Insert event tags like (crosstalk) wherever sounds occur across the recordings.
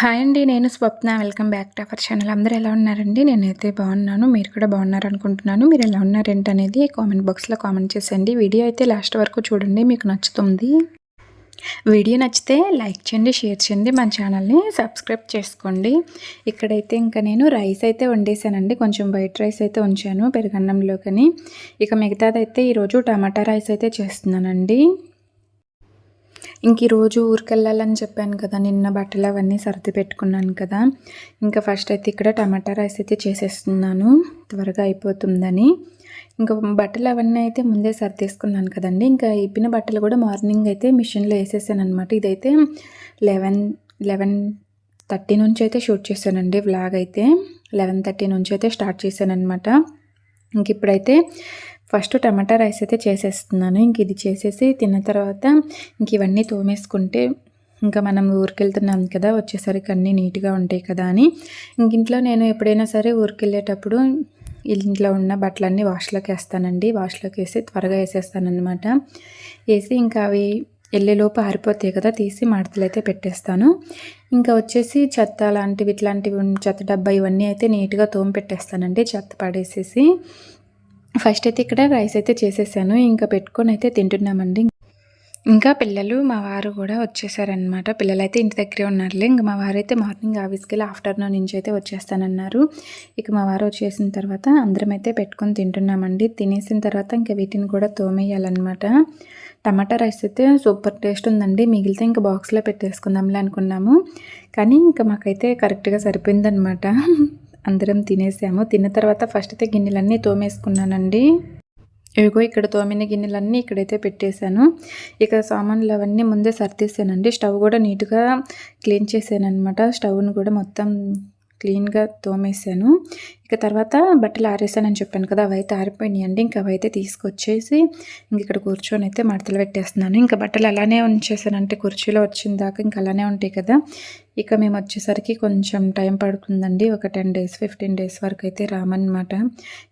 Hi అండి నేను Swapna. Welcome back to our channel అందరూ ఎలా ఉన్నారండి? నేనైతే బాగున్నాను. మీరు కూడా బాగున్నారు అనుకుంటున్నాను మీరు ఎలా ఉన్నారేంటి అనేది కామెంట్ బాక్స్లో కామెంట్ చేసేయండి. వీడియో అయితే లాస్ట్ వరకు చూడండి మీకు నచ్చుతుంది. వీడియో నచ్చితే లైక్ చేయండి షేర్ చేయండి మన ఛానల్ని సబ్స్క్రైబ్ చేసుకోండి. ఇక్కడైతే ఇంకా నేను రైస్ అయితే వండేసానండి కొంచెం వైట్ రైస్ అయితే ఉంచాను పెరుగన్నంలోకని. ఇక మిగతాదైతే ఈరోజు టమాటా రైస్ అయితే చేస్తున్నానండి. ఇంక ఈరోజు ఊరికెళ్ళాలని చెప్పాను కదా నిన్న బట్టలు అవన్నీ సర్ది పెట్టుకున్నాను కదా ఇంకా ఫస్ట్ అయితే ఇక్కడ టమాటా రైస్ అయితే చేసేస్తున్నాను త్వరగా అయిపోతుందని. ఇంకా బట్టలు అవన్నీ అయితే ముందే సర్దేసుకున్నాను కదండి ఇంకా ఇప్పిన బట్టలు కూడా మార్నింగ్ అయితే మిషన్లో వేసేసాను అనమాట ఇదైతే లెవెన్ లెవెన్ థర్టీ నుంచి అయితే షూట్ చేశానండి వ్లాగ్ అయితే లెవెన్ థర్టీ నుంచి అయితే స్టార్ట్ చేశాను అనమాట ఇంక ఇప్పుడైతే ఫస్ట్ టమాటా రైస్ అయితే చేసేస్తున్నాను. ఇంక ఇది చేసేసి తిన్న తర్వాత ఇంక ఇవన్నీ తోమేసుకుంటే ఇంకా మనం ఊరికెళ్తున్నాం కదా వచ్చేసరికి అన్నీ నీట్గా ఉంటాయి కదా అని. ఇంక ఇంట్లో నేను ఎప్పుడైనా సరే ఊరికెళ్ళేటప్పుడు ఇంట్లో ఉన్న బట్టలన్నీ వాష్లోకి వేస్తానండి. వాష్లోకి వేసి త్వరగా వేసేస్తానమాట వేసి ఇంకా అవి వెళ్ళేలోపు ఆరిపోతాయి కదా తీసి మడతలు అయితే పెట్టేస్తాను. ఇంకా వచ్చేసి చెత్త లాంటివి ఇట్లాంటివి చెత్త డబ్బా ఇవన్నీ అయితే నీట్గా తోమి పెట్టేస్తానండి చెత్త పడేసేసి. ఫస్ట్ అయితే ఇక్కడ రైస్ అయితే చేసేసాను. ఇంకా పెట్టుకొని అయితే తింటున్నామండి. ఇంకా పిల్లలు మా వారు కూడా వచ్చేసారనమాట పిల్లలు అయితే ఇంటి దగ్గరే ఉన్నారులే. ఇంకా మా వారు అయితే మార్నింగ్ ఆఫీస్కి వెళ్ళి ఆఫ్టర్నూన్ నుంచి అయితే వచ్చేస్తానన్నారు. ఇక మా వారు వచ్చేసిన తర్వాత అందరం అయితే పెట్టుకొని తింటున్నామండి. తినేసిన తర్వాత ఇంకా వీటిని కూడా తోమేయాలన్నమాట. టమాటా రైస్ అయితే సూపర్ టేస్ట్ ఉందండి. మిగిలితే ఇంకా బాక్స్లో పెట్టేసుకుందాంలే అనుకున్నాము. కానీ ఇంకా మాకైతే కరెక్ట్గా సరిపోయిందనమాట అందరం తినేసాము. తిన్న తర్వాత ఫస్ట్ అయితే గిన్నెలన్నీ తోమేసుకున్నానండి. ఇవిగో ఇక్కడ తోమిన గిన్నెలన్నీ ఇక్కడైతే పెట్టేశాను. ఇక సామాన్లు అవన్నీ ముందే సర్దేశానండి. స్టవ్ కూడా నీట్గా క్లీన్ చేశాను అనమాట స్టవ్ను కూడా మొత్తం క్లీన్గా తోమేసాను ఇక తర్వాత బట్టలు ఆరేసానని చెప్పాను కదా అవి అయితే ఆరిపోయినాయండి. ఇంకా అవైతే తీసుకొచ్చేసి ఇంక ఇక్కడ కూర్చొని అయితే మడతలు పెట్టేస్తున్నాను. ఇంకా బట్టలు అలానే ఉంచేసానంటే కుర్చీలో వచ్చిన దాకా ఇంకా అలానే ఉంటాయి కదా. ఇక మేము వచ్చేసరికి కొంచెం టైం పడుతుందండి. ఒక టెన్ డేస్ ఫిఫ్టీన్ డేస్ వరకు అయితే రామన్నమాట.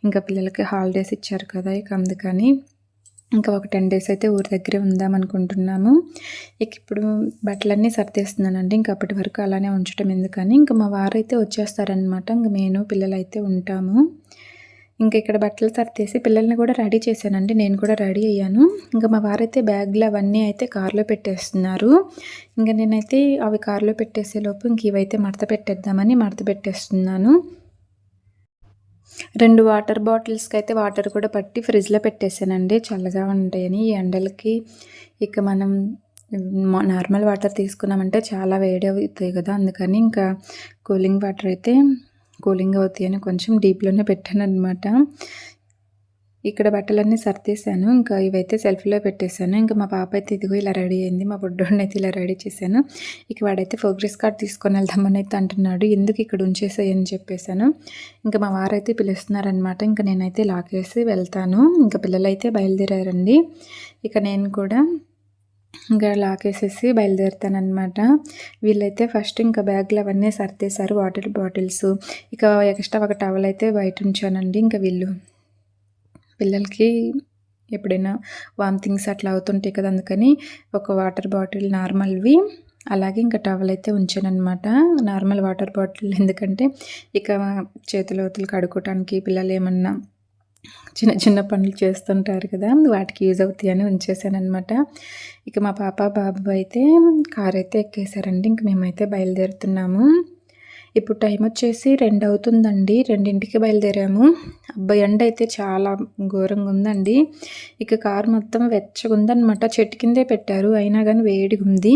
ఇంకా పిల్లలకి హాలిడేస్ ఇచ్చారు కదా ఇక అందుకని ఇంకా ఒక టెన్ డేస్ అయితే ఊరి దగ్గరే ఉందాం అనుకుంటున్నాము. ఇక ఇప్పుడు బట్టలన్నీ సర్దేస్తున్నానండి. ఇంకా అప్పటి వరకు అలానే ఉంచడం ఎందుకని. ఇంకా మా వారైతే వచ్చేస్తారనమాట ఇంక నేను పిల్లలైతే ఉంటాము. ఇంకా ఇక్కడ బట్టలు సర్దేసి పిల్లల్ని కూడా రెడీ చేశానండి. నేను కూడా రెడీ అయ్యాను. ఇంకా మా వారైతే బ్యాగ్లు అవన్నీ అయితే కార్లో పెట్టేస్తున్నారు. ఇంకా నేనైతే అవి కార్లో పెట్టేసేలోపు ఇంక ఇవైతే మడత పెట్టేద్దామని మడత పెట్టేస్తున్నాను. రెండు వాటర్ బాటిల్స్కి అయితే వాటర్ కూడా పట్టి ఫ్రిడ్జ్లో పెట్టేశానండి. చల్లగా ఉంటాయని. ఈ ఎండలకి ఇక మనం నార్మల్ వాటర్ తీసుకున్నామంటే చాలా వేడి అవుతాయి కదా. అందుకని ఇంకా కూలింగ్ వాటర్ అయితే కూలింగ్ అవుతాయని కొంచెం డీప్లోనే పెట్టాను అనమాట ఇక్కడ బట్టలన్నీ సర్దేశాను. ఇంకా ఇవైతే సెల్ఫ్లో పెట్టేశాను. ఇంకా మా పాప అయితే ఇదిగో ఇలా రెడీ అయింది. మా బుడ్డోడిని అయితే ఇలా రెడీ చేశాను. ఇక వాడైతే ప్రోగ్రెస్ కార్డ్ తీసుకొని వెళ్దామని అయితే అంటున్నాడు. ఎందుకు ఇక్కడ ఉంచేసాయని చెప్పేశాను. ఇంకా మా వారైతే పిలుస్తున్నారనమాట ఇంకా నేనైతే లాకేసి వెళ్తాను. ఇంకా పిల్లలైతే బయలుదేరారండి. ఇక నేను కూడా ఇంకా లాకేసేసి బయలుదేరుతానమాట వీళ్ళైతే ఫస్ట్ ఇంకా బ్యాగ్లు అవన్నీ సర్దేశారు. Water bottles. ఇక ఎక్స్ట్రా ఒక టవల్ అయితే బయట ఉంచానండి. ఇంకా వీళ్ళు పిల్లలకి ఎప్పుడైనా వామిటింగ్స్ అట్లా అవుతుంటాయి కదా అందుకని ఒక వాటర్ బాటిల్ నార్మల్వి అలాగే ఇంకా టవల్ అయితే ఉంచానమాట నార్మల్ వాటర్ బాటిల్ ఎందుకంటే ఇక చేతులు వతులు కడుక్కోవటానికి పిల్లలు ఏమన్నా చిన్న చిన్న పనులు చేస్తుంటారు కదా వాటికి యూజ్ అవుతాయని ఉంచేసానమాట ఇక మా పాప బాబు అయితే కార్ అయితే ఎక్కేసారండి ఇంక మేమైతే బయలుదేరుతున్నాము. ఇప్పుడు టైం వచ్చేసి రెండు అవుతుందండి రెండింటికి బయలుదేరాము. అబ్బాయి ఎండ అయితే చాలా ఘోరంగా ఉందండి. ఇక కారు మొత్తం వెచ్చగా ఉందనమాట చెట్టు కిందే పెట్టారు. అయినా కానీ వేడిగా ఉంది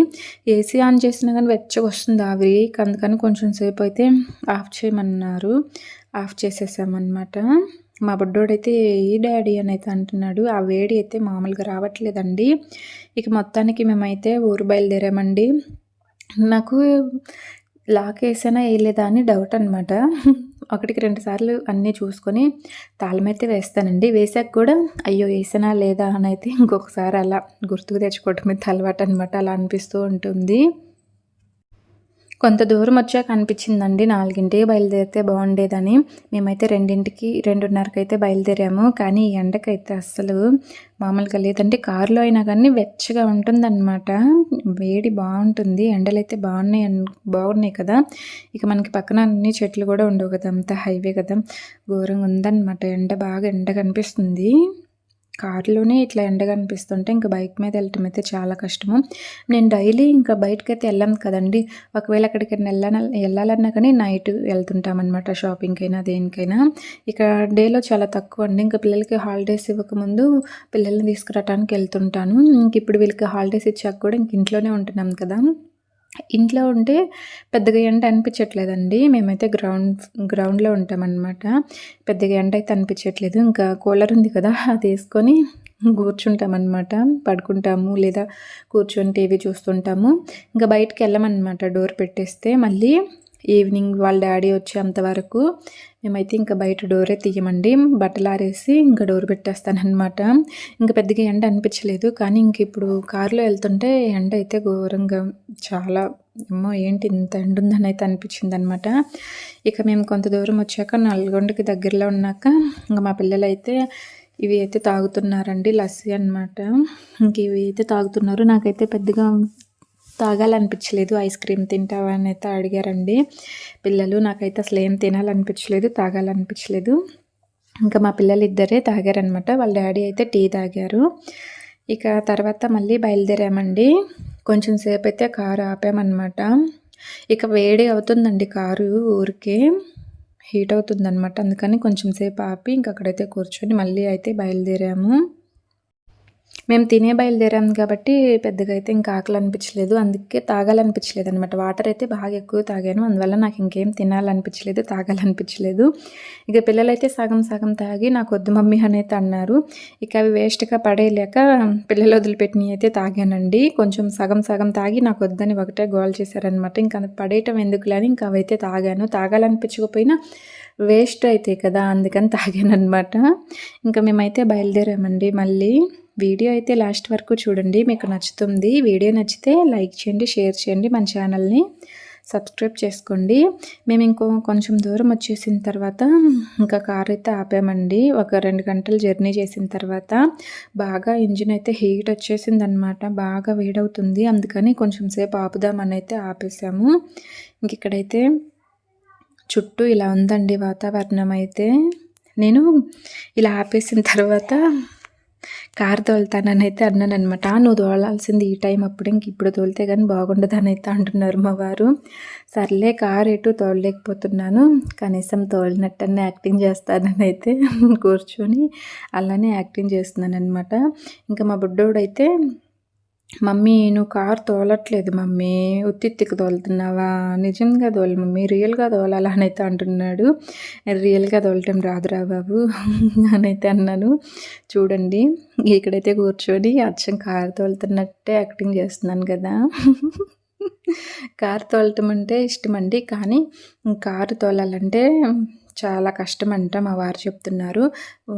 ఏసీ ఆన్ చేసినా కానీ వెచ్చగా వస్తుంది ఆవిరి అందుకని కొంచెం సేపు అయితే ఆఫ్ చేయమన్నారు. ఆఫ్ చేసేసామన్నమాట. మా బుడ్డోడైతే ఏ డాడీ అని అయితే అంటున్నాడు. ఆ వేడి అయితే మామూలుగా రావట్లేదండి. ఇక మొత్తానికి మేమైతే ఊరు బయలుదేరామండి. నాకు లాక్ వేసానా వేయలేదా అని డౌట్ అనమాట ఒకటికి రెండు సార్లు అన్నీ చూసుకొని తాళమైతే వేస్తానండి. వేసాక కూడా అయ్యో వేసానా లేదా అని అయితే ఇంకొకసారి అలా గుర్తుకు తెచ్చుకోవటం మీద అలవాటు అనమాట అలా అనిపిస్తూ ఉంటుంది. కొంత దూరం వచ్చాక అనిపించిందండి. నాలుగింటికి బయలుదేరితే బాగుండేదని. మేమైతే రెండింటికి రెండున్నరకి అయితే బయలుదేరాము. కానీ ఈ ఎండకైతే అస్సలు మామూలుగా లేదంటే కారులో అయినా కానీ వెచ్చగా ఉంటుందన్నమాట. వేడి బాగుంటుంది. ఎండలు అయితే బాగున్నాయి బాగున్నాయి కదా. ఇక మనకి పక్కన అన్ని చెట్లు కూడా ఉండవు కదా. అంతా హైవే కదా. ఘోరంగా ఉందన్నమాట. ఎండ బాగా ఎండ కనిపిస్తుంది కారులోనే ఇట్లా ఎండ కనిపిస్తుంటే ఇంకా బైక్ మీద వెళ్ళటం అయితే చాలా కష్టము. నేను డైలీ ఇంకా బయటకైతే వెళ్ళాం కదండి. ఒకవేళ అక్కడికి వెళ్ళ వెళ్ళాలన్నా కానీ నైట్ వెళ్తుంటాం అనమాట షాపింగ్కి అయినా దేనికైనా. ఇక్కడ డేలో చాలా తక్కువ అండి. ఇంకా పిల్లలకి హాలిడేస్ ఇవ్వకముందు పిల్లల్ని తీసుకురావడానికి వెళ్తుంటాను. ఇంక ఇప్పుడు వీళ్ళకి హాలిడేస్ ఇచ్చాక కూడా ఇంక ఇంట్లోనే ఉంటున్నాం కదా. ఇంట్లో ఉంటే పెద్దగా ఎండ అనిపించట్లేదండి. మేమైతే గ్రౌండ్ గ్రౌండ్లో ఉంటామన్నమాట. పెద్దగా ఎండ అయితే అనిపించట్లేదు. ఇంకా కూలర్ ఉంది కదా అది వేసుకొని కూర్చుంటామన్నమాట. పడుకుంటాము లేదా కూర్చొని టీవీ చూస్తుంటాము. ఇంకా బయటకు వెళ్ళమన్నమాట డోర్ పెట్టేస్తే. మళ్ళీ ఈవినింగ్ వాళ్ళ డాడీ వచ్చేంత వరకు మేమైతే ఇంకా బయట డోరే తీయమండి. బట్టలు ఆరేసి ఇంకా డోర్ పెట్టేస్తానమాట ఇంకా పెద్దగా ఎండ అనిపించలేదు. కానీ ఇంక ఇప్పుడు కారులో వెళ్తుంటే ఎండ అయితే ఘోరంగా చాలా ఏమో ఏంటి ఇంత ఎండ ఉందని అయితే అనిపించింది అనమాట ఇక మేము కొంత దూరం వచ్చాక నల్గొండకి దగ్గరలో ఉన్నాక ఇంకా మా పిల్లలు అయితే ఇవి అయితే తాగుతున్నారండి లస్సీ అనమాట ఇంక ఇవి అయితే తాగుతున్నారు. నాకైతే పెద్దగా తాగాలనిపించలేదు. ఐస్ క్రీమ్ తింటావా అని అయితే అడిగారండి. పిల్లలు నాకైతే అసలు ఏం తినాలనిపించలేదు తాగాలనిపించలేదు. ఇంకా మా పిల్లలు ఇద్దరే తాగారనమాట వాళ్ళ డాడీ అయితే టీ తాగారు. ఇక తర్వాత మళ్ళీ బయలుదేరామండి. కొంచెం సేపు అయితే కారు ఆపామన్నమాట. ఇక వేడి అవుతుందండి కారు ఊరికే. హీట్ అవుతుందన్నమాట. అందుకని కొంచెం సేపు ఆపి ఇంక అక్కడైతే కూర్చొని మళ్ళీ అయితే బయలుదేరాము. మేము తినే బయలుదేరాం కాబట్టి పెద్దగా అయితే ఇంకా ఆకలి అనిపించలేదు అందుకే తాగాలనిపించలేదు అనమాట వాటర్ అయితే బాగా ఎక్కువ తాగాను. అందువల్ల నాకు ఇంకేం తినాలనిపించలేదు తాగాలనిపించలేదు. ఇక పిల్లలైతే సగం సగం తాగి నాకు వద్దు మమ్మీ అని అయితే అన్నారు. ఇక అవి వేస్ట్గా పడేయలేక పిల్లలు వదిలిపెట్టినవి అయితే తాగానండి. కొంచెం సగం సగం తాగి నాకు వద్దని ఒకటే గోల్ చేశారనమాట ఇంకా పడేయటం ఎందుకులే అని ఇంకా అవైతే తాగాను. తాగాలనిపించకపోయినా వేస్ట్ అయితే కదా అందుకని తాగాను అనమాట ఇంకా మేమైతే బయలుదేరామండి మళ్ళీ. వీడియో అయితే లాస్ట్ వరకు చూడండి మీకు నచ్చుతుంది. వీడియో నచ్చితే లైక్ చేయండి షేర్ చేయండి మన ఛానల్ని సబ్స్క్రైబ్ చేసుకోండి. మేము ఇంకో కొంచెం దూరం వచ్చేసిన తర్వాత ఇంకా కార్ అయితే ఆపామండి. ఒక రెండు గంటలు జర్నీ చేసిన తర్వాత బాగా ఇంజిన్ అయితే హీట్ వచ్చేసింది అనమాట బాగా వేడవుతుంది. అందుకని కొంచెం సేపు ఆపుదామని అయితే ఆపేసాము. ఇంక ఇక్కడైతే చుట్టూ ఇలా ఉందండి వాతావరణం అయితే. నేను ఇలా ఆపేసిన తర్వాత కార్ తోలుతానని అయితే అన్నాను అనమాట నువ్వు తోలాల్సింది ఈ టైం అప్పుడు ఇంక ఇప్పుడు తోలితే కానీ బాగుండదని అయితే అంటున్నారు మా వారు. సర్లే కారు ఎటు తోలలేకపోతున్నాను కనీసం తోలినట్టని యాక్టింగ్ చేస్తానని అయితే (laughs) కూర్చొని అలానే యాక్టింగ్ చేస్తున్నాను అనమాట ఇంకా మా బుడ్డోడైతే మమ్మీ నువ్వు కార్ తోలట్లేదు మమ్మీ. ఉత్తిత్తికి తోలుతున్నావా? నిజంగా తోలు మమ్మీ. రియల్గా తోలాలని అయితే అంటున్నాడు. రియల్గా తోలటం రాదురా బాబు (laughs) అని అయితే అన్నాను. చూడండి ఇక్కడైతే కూర్చొని అచ్చం కార్ తోలుతున్నట్టే యాక్టింగ్ చేస్తున్నాను కదా. (laughs) కారు తోలటం అంటే ఇష్టం అండి కానీ కారు తోలాలంటే చాలా కష్టం అంట మా వారు చెప్తున్నారు.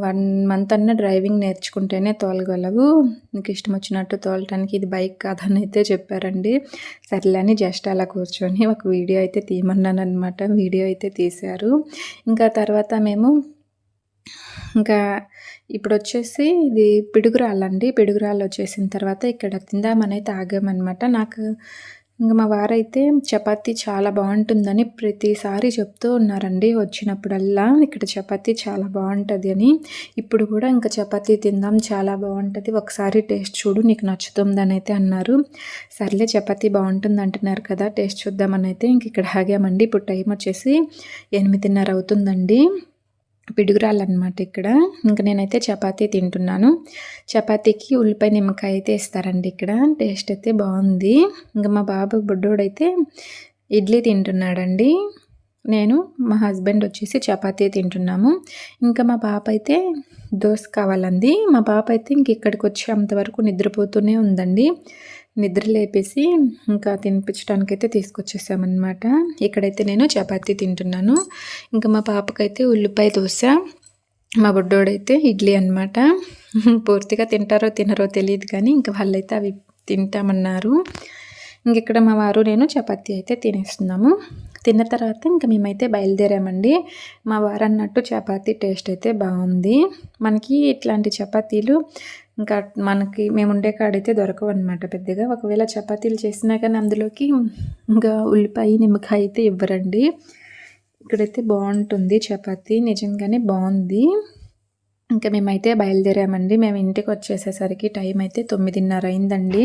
వన్ మంత్ అన్న డ్రైవింగ్ నేర్చుకుంటేనే తోలగలవు. నీకు ఇష్టం వచ్చినట్టు తోలటానికి ఇది బైక్ కాదని అయితే చెప్పారండి. సర్లే అని జస్ట్ అలా కూర్చొని ఒక వీడియో అయితే తీయమన్నాను అనమాట వీడియో అయితే తీశారు. ఇంకా తర్వాత మేము ఇంకా ఇప్పుడు వచ్చేసి ఇది పిడుగురాళ్ళండి. పిడుగురాళ్ళు వచ్చేసిన తర్వాత ఇక్కడ తిందామనైతే అయితే ఆగామన్నమాట నాకు ఇంకా మా వారైతే చపాతీ చాలా బాగుంటుందని ప్రతిసారి చెప్తూ ఉన్నారండి వచ్చినప్పుడల్లా ఇక్కడ చపాతీ చాలా బాగుంటుంది అని. ఇప్పుడు కూడా ఇంకా చపాతీ తిందాం చాలా బాగుంటుంది. ఒకసారి టేస్ట్ చూడు నీకు నచ్చుతుందని అయితే అన్నారు. సర్లే చపాతీ బాగుంటుంది అంటున్నారు కదా టేస్ట్ చూద్దామని అయితే ఇంక ఇక్కడ ఆగామండి. ఇప్పుడు టైం వచ్చేసి ఎనిమిదిన్నర అవుతుందండి. పిడుగురాలన్నమాట ఇక్కడ. ఇంకా నేనైతే చపాతీ తింటున్నాను. చపాతీకి ఉల్లిపాయ నిమ్మకాయ అయితే ఇస్తారండి ఇక్కడ. టేస్ట్ అయితే బాగుంది. ఇంకా మా బాబు బుడ్డోడైతే ఇడ్లీ తింటున్నాడండి. నేను మా హస్బెండ్ వచ్చేసి చపాతీ తింటున్నాము. ఇంకా మా పాప అయితే దోశ కావాలంది. మా పాప అయితే ఇంక ఇక్కడికి వచ్చి అంతవరకు నిద్రపోతూనే ఉందండి. నిద్ర లేపేసి ఇంకా తినిపించడానికి అయితే తీసుకొచ్చేసామన్నమాట. ఇక్కడైతే నేను చపాతీ తింటున్నాను. ఇంకా మా పాపకైతే ఉల్లిపాయ దోశ మా బుడ్డోడైతే ఇడ్లీ అనమాట పూర్తిగా తింటారో తినరో తెలియదు కానీ ఇంకా వాళ్ళైతే అవి తింటామన్నారు. ఇంక ఇక్కడ మా వారు నేను చపాతీ అయితే తినేస్తున్నాము. తిన్న తర్వాత ఇంకా మేమైతే బయలుదేరామండి. మా వారు అన్నట్టు చపాతీ టేస్ట్ అయితే బాగుంది. మనకి ఇట్లాంటి చపాతీలు ఇంకా మనకి మేము ఉండే కాడైతే దొరకవు అనమాట పెద్దగా. ఒకవేళ చపాతీలు చేసినా కానీ అందులోకి ఇంకా ఉల్లిపాయ నిమ్మకాయ అయితే ఇవ్వరండి. ఇక్కడైతే బాగుంటుంది చపాతీ నిజంగానే బాగుంది. ఇంకా మేమైతే బయలుదేరామండి. మేము ఇంటికి వచ్చేసేసరికి టైం అయితే తొమ్మిదిన్నర అయిందండి.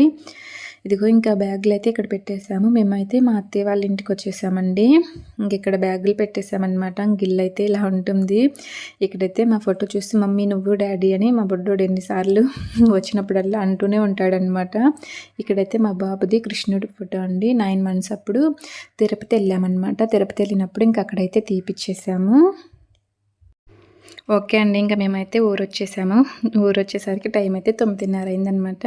ఇదిగో ఇంకా బ్యాగులు అయితే ఇక్కడ పెట్టేసాము మేమైతే మా అత్తయ్య వాళ్ళ ఇంటికి వచ్చేసామండి. ఇంక ఇక్కడ బ్యాగులు పెట్టేసామన్నమాట గిల్లు అయితే ఇలా ఉంటుంది. ఇక్కడైతే మా ఫోటో చూసి మమ్మీ నువ్వు డాడీ అని మా బుడ్డోడు ఎన్నిసార్లు (laughs) వచ్చినప్పుడల్లా అంటూనే ఉంటాడనమాట ఇక్కడైతే మా బాబుది కృష్ణుడి ఫోటో అండి. నైన్ మంత్స్ అప్పుడు తిరుపతి వెళ్ళామన్నమాట. తిరుపతి వెళ్ళినప్పుడు ఇంకా అక్కడైతే తీపిచ్చేసాము. ఓకే అండి ఇంకా మేమైతే ఊరు వచ్చేసాము ఊరు వచ్చేసరికి టైం అయితే తొమ్మిదిన్నర అయిందనమాట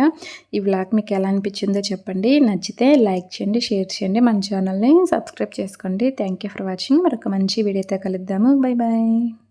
ఈ బ్లాగ్ మీకు ఎలా అనిపించిందో చెప్పండి. నచ్చితే లైక్ చేయండి షేర్ చేయండి. మన ఛానల్ని సబ్స్క్రైబ్ చేసుకోండి. Thank for watching. మరొక మంచి వీడియోతో కలుద్దాము. Bye bye.